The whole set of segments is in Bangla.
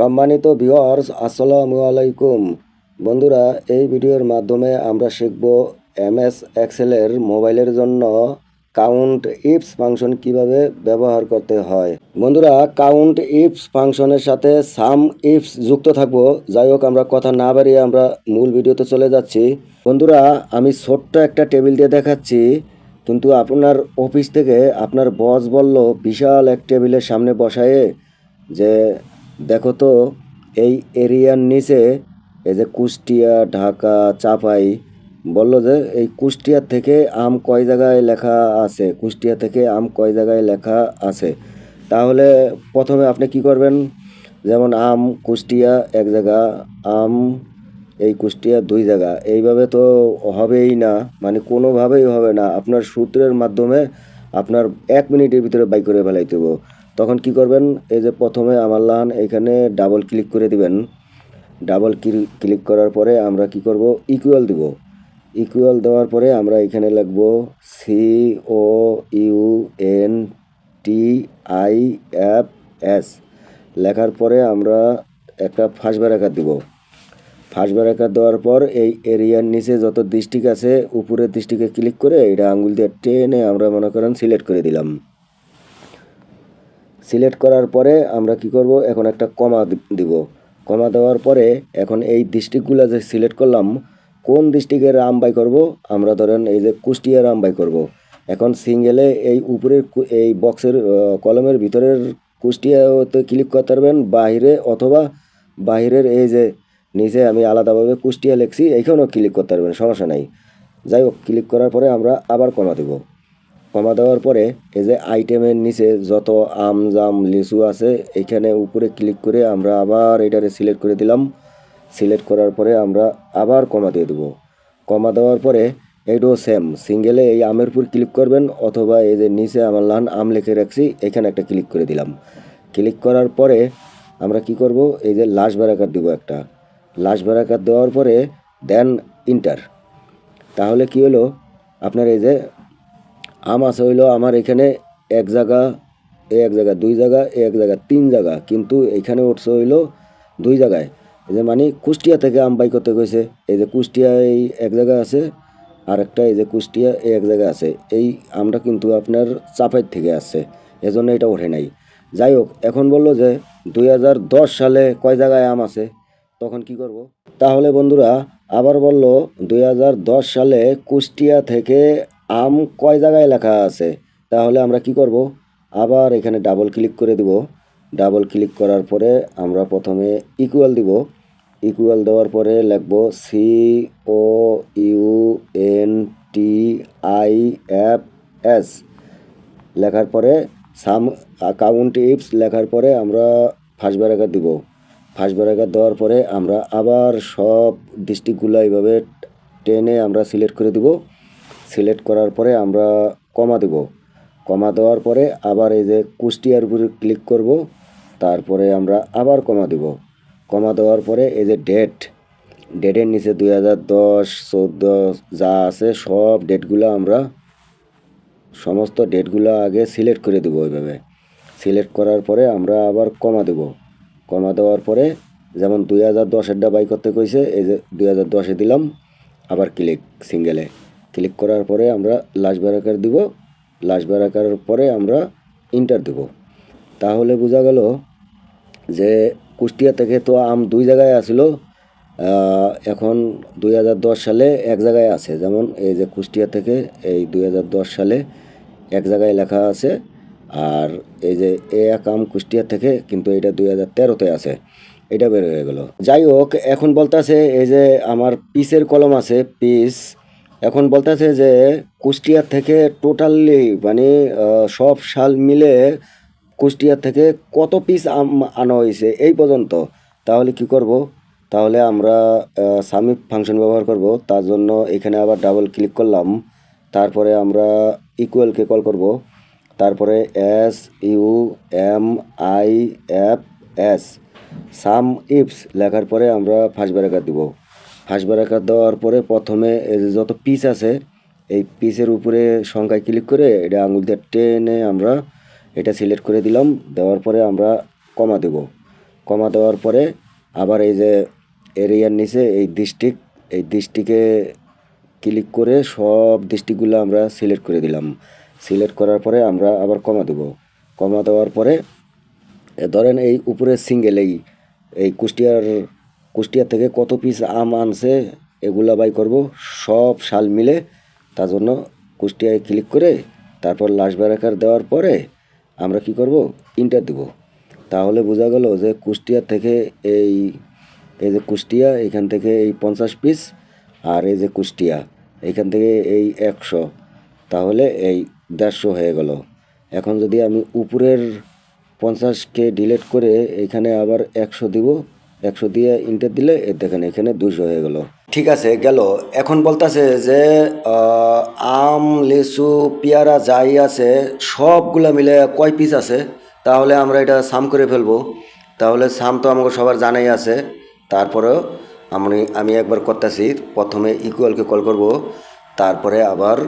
সম্মানিত ভিউয়ার্স, আসসালামু আলাইকুম। বন্ধুরা, এই ভিডিওর মাধ্যমে আমরা শিখব এমএস এক্সেলের মোবাইলের জন্য কাউন্ট ইপস ফাংশন কীভাবে ব্যবহার করতে হয়। বন্ধুরা, কাউন্ট ইপস ফাংশনের সাথে সাম ইপস যুক্ত থাকব। যাই হোক, আমরা কথা না বাড়িয়ে আমরা মূল ভিডিওতে চলে যাচ্ছি। বন্ধুরা, আমি ছোট্ট একটা টেবিল দিয়ে দেখাচ্ছি। কিন্তু আপনার অফিস থেকে আপনার বস বলল, বিশাল এক টেবিলের সামনে বসায়ে যে দেখো তো, এই এরিয়ার নিচে এই যে কুষ্টিয়া, ঢাকা, চাপাই, বলল যে এই কুষ্টিয়া থেকে আম কয় জায়গায় লেখা আছে? কুষ্টিয়া থেকে আম কয় জায়গায় লেখা আছে? তাহলে প্রথমে আপনি কি করবেন? যেমন আম কুষ্টিয়া এক জায়গা, আম এই কুষ্টিয়া দুই জায়গা। এইভাবে তো হবেই না মানে কোনোভাবেই হবে না। আপনার সূত্রের মাধ্যমে আপনার এক মিনিটের ভিতরে বাই করে ফেলাইতে হবে। তখন কি করবেন? এই যে প্রথমে আমার লান এখানে ডাবল ক্লিক করে দিবেন। ডাবল ক্লিক করার পরে আমরা কি করব? ইকুয়াল দিব। ইকুয়াল দেওয়ার পরে আমরা এখানে লিখব C O U N T I F S লেখার পরে আমরা একটা ফার্স্ট ব্যারাকার দিব। ফার্স্ট ব্যারাকার দেওয়ার পর এই এরিয়ার নিচে যত ডিস্ট্রিক্ট আছে, উপরের ডিস্ট্রিক্টে ক্লিক করে এটা আঙ্গুল দিয়ে টেনে আমরা মনে করেন সিলেক্ট করে দিলাম। সিলেক্ট করার পরে আমরা কি করব? এখন একটা কমা দিব। কমা দেওয়ার পরে এখন এই ডিস্ট্রিক্টগুলো যে সিলেক্ট করলাম, কোন ডিস্ট্রিক্টের রাম বাই করব? আমরা ধরেন এই যে কুষ্টিয়া রাম বাই করব। এখন সিঙ্গেলে এই উপরের এই বক্সের কলমের ভিতরের কুষ্টিয়াতে ক্লিক করতে পারবেন, বাহিরে অথবা বাহিরের এই যে নিচে আমি আলাদাভাবে কুষ্টিয়া লিখছি, এইখানেও ক্লিক করতে পারবেন, সমস্যা নাই। যাই হোক ক্লিক করার পরে আমরা আবার কমা দেবো। কমা দেওয়ার পরে এই যে আইটেমের নিচে যত আম, জাম, লিচু আছে, এখানে উপরে ক্লিক করে আমরা আবার এটারে সিলেক্ট করে দিলাম। সিলেক্ট করার পরে আমরা আবার কমা দিয়ে দেবো। কমা দেওয়ার পরে এইটাও সেম সিঙ্গেলে এই আমের উপর ক্লিক করবেন অথবা এই যে নিচে আমার লান আম লিখে রাখছি, এখানে একটা ক্লিক করে দিলাম। ক্লিক করার পরে আমরা কি করব? এই যে লাস্ট ব্যারাকার দিব একটা। লাস্ট ব্যারাকার দেওয়ার পরে দেন ইন্টার তাহলে কি হলো? আপনার এই যে আম আছে হইল আমার এখানে এক জায়গা এক জায়গা, দুই জায়গা, এ এক জায়গা, তিন জায়গা। কিন্তু এইখানে উঠছে হইল দুই জায়গায়। এই যে মানে কুষ্টিয়া থেকে আম বাই করতে গেছে। এই যে কুষ্টিয়া এই এক জায়গায় আছে আর একটা এই যে কুষ্টিয়া এই এক জায়গা আছে। এই আমটা কিন্তু আপনার চাপাই থেকে আসছে। এজন্য এটা ওঠে নাই। যাই হোক, এখন বলল যে দুই হাজার দশ সালে কয় জায়গায় আম আছে? তখন কি করব? তাহলে বন্ধুরা, আবার বলল দুই হাজার দশ সালে কুষ্টিয়া থেকে আম কয় জায়গায় লেখা আছে? তাহলে আমরা কি করব? আবার এখানে ডাবল ক্লিক করে দিব। ডাবল ক্লিক করার পরে আমরা প্রথমে ইকুয়াল দিব। ইকুয়াল দেওয়ার পরে লিখব C O U N T I F S লেখার পরে সাম কাউন্ট ইপস লেখার পরে আমরা ফার্স্ট ব্যারাকার দিব। ফার্স্ট ব্যারাকার দেওয়ার পরে আমরা আবার সব ডিস্ট্রিক্টগুলো এইভাবে টেনে আমরা সিলেক্ট করে দিব। সিলেক্ট করার পরে আমরা কমা দেব। কমা দেওয়ার পরে আবার এই যে কুষ্টিয়ার উপরে ক্লিক করব, তারপরে আমরা আবার কমা দেব। কমা দেওয়ার পরে এই যে ডেট ডেটের নিচে দুই হাজার দশ, চোদ্দ যা আছে, সব ডেটগুলো আমরা সমস্ত ডেটগুলো আগে সিলেক্ট করে দেবো ওইভাবে। সিলেক্ট করার পরে আমরা আবার কমা দেবো। কমা দেওয়ার পরে যেমন দুই হাজার দশেরটা বাই করতে কইছে, এই যে দুই হাজার দশে দিলাম, আবার ক্লিক সিঙ্গেলে ক্লিক করার পরে আমরা লাস্ট ব্যারাকার দিব। লাস্ট ব্যারাকারের পরে আমরা ইন্টার দেব। তাহলে বোঝা গেল যে কুষ্টিয়া থেকে তো আম দুই জায়গায় আসিল এখন দুই হাজার দশ সালে এক জায়গায় আছে। যেমন এই যে কুষ্টিয়া থেকে এই দুই হাজার দশ সালে এক জায়গায় লেখা আছে, আর এই যে এ এক আম কুষ্টিয়া থেকে কিন্তু এটা দুই হাজার তেরোতে আছে। এটা বের হয়ে গেল। যাই হোক, এখন বলতেছে এই যে আমার পিসের কলম আছে, পিস এখন বলতেছে যে কুষ্টিয়া থেকে টোটালি মানে সব সাল মিলে কুষ্টিয়া থেকে কত পিস আনা হয়েছে এই পর্যন্ত। তাহলে কি করব? তাহলে আমরা সামিট ফাংশন ব্যবহার করব। তার জন্য এখানে আবার ডাবল ক্লিক করলাম। তারপরে আমরা ইকুয়ালকে কল করব। তারপরে S U M I F S sum ifs লেখার পরে আমরা ফার্স্ট ব্যারাকার দিব। ফার্স্ট ব্যারাকার দেওয়ার পরে প্রথমে যত পিস আছে, এই পিসের উপরে সংখ্যায় ক্লিক করে এটা আঙুল দিয়ে টেনে আমরা এটা সিলেক্ট করে দিলাম। দেওয়ার পরে আমরা কমা দেব। কমা দেওয়ার পরে আবার এই যে এরিয়ার নিচে এই ডিস্ট্রিক্ট এই ডিস্ট্রিক্টে ক্লিক করে সব ডিস্ট্রিক্টগুলো আমরা সিলেক্ট করে দিলাম। সিলেক্ট করার পরে আমরা আবার কমা দেবো। কমা দেওয়ার পরে ধরেন এই উপরে সিঙ্গেল এই এই কুষ্টিয়ার কুষ্টিয়া থেকে কত পিস আম আনছে, এগুলা বাই করব, সব সাল মিলে। তার জন্য কুষ্টিয়ায় ক্লিক করে, তারপর লাশ ব্যারাকার দেওয়ার পরে আমরা কি করব? ইন্টার দিব। তাহলে বোঝা গেল যে কুষ্টিয়া থেকে এই এই যে কুষ্টিয়া, এখান থেকে এই পঞ্চাশ পিস আর এই যে কুষ্টিয়া এইখান থেকে এই একশো। তাহলে এই দেড়শো হয়ে গেল। এখন যদি আমি উপরের পঞ্চাশকে ডিলিট করে এখানে আবার একশো দিব একশো দিয়ে ইন্টার দিলে দেখেন এখানে দুশো হয়ে গেল। ঠিক আছে, গেল। এখন বলতেছে যে আম, লিচু, পেয়ারা যাই আছে, সবগুলা মিলে কয় পিস আছে? তাহলে আমরা এটা সাম করে ফেলব। তাহলে সাম তো আমাকে সবার জানাই আছে। তারপরেও আমি আমি একবার করতেছি। প্রথমে ইকুয়ালকে কল করব। তারপরে আবার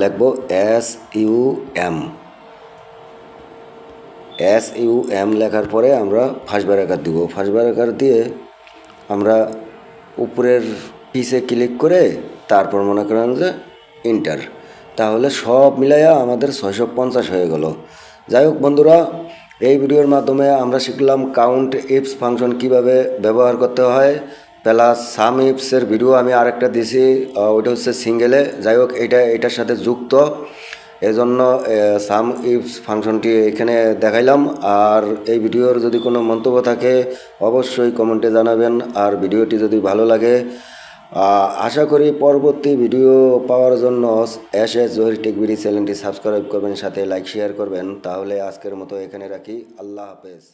লিখব S U M S U M লেখার পরে আমরা ফার্স্ট ব্যারাকার দিব। ফার্স্ট ব্যারাকার দিয়ে আমরা উপরের পিসে ক্লিক করে তারপর মনে করেন যে ইন্টার তাহলে সব মিলাইয়া আমাদের ছয়শো পঞ্চাশ হয়ে গেল। যাই হোক বন্ধুরা এই ভিডিওর মাধ্যমে আমরা শিখলাম কাউন্ট ইপস ফাংশন কীভাবে ব্যবহার করতে হয় প্লাস সাম ইপসের ভিডিও আমি আরেকটা আহ, ওইটা হচ্ছে সিঙ্গেলে যাই হোক এটা এটার সাথে যুক্ত। এজন্য সাম ইফস ফাংশনটি এখানে দেখাইলাম। আর এই ভিডিওর যদি কোনো মন্তব্য থাকে, অবশ্যই কমেন্টে জানাবেন। আর ভিডিওটি যদি ভালো লাগে আশা করি পরবর্তী ভিডিও পাওয়ার জন্য এস এস জহির টেকবিডি চ্যানেলটি সাবস্ক্রাইব করবেন, সাথে লাইক, শেয়ার করবেন। তাহলে আজকের মতো এখানে রাখি। আল্লাহ হাফেজ।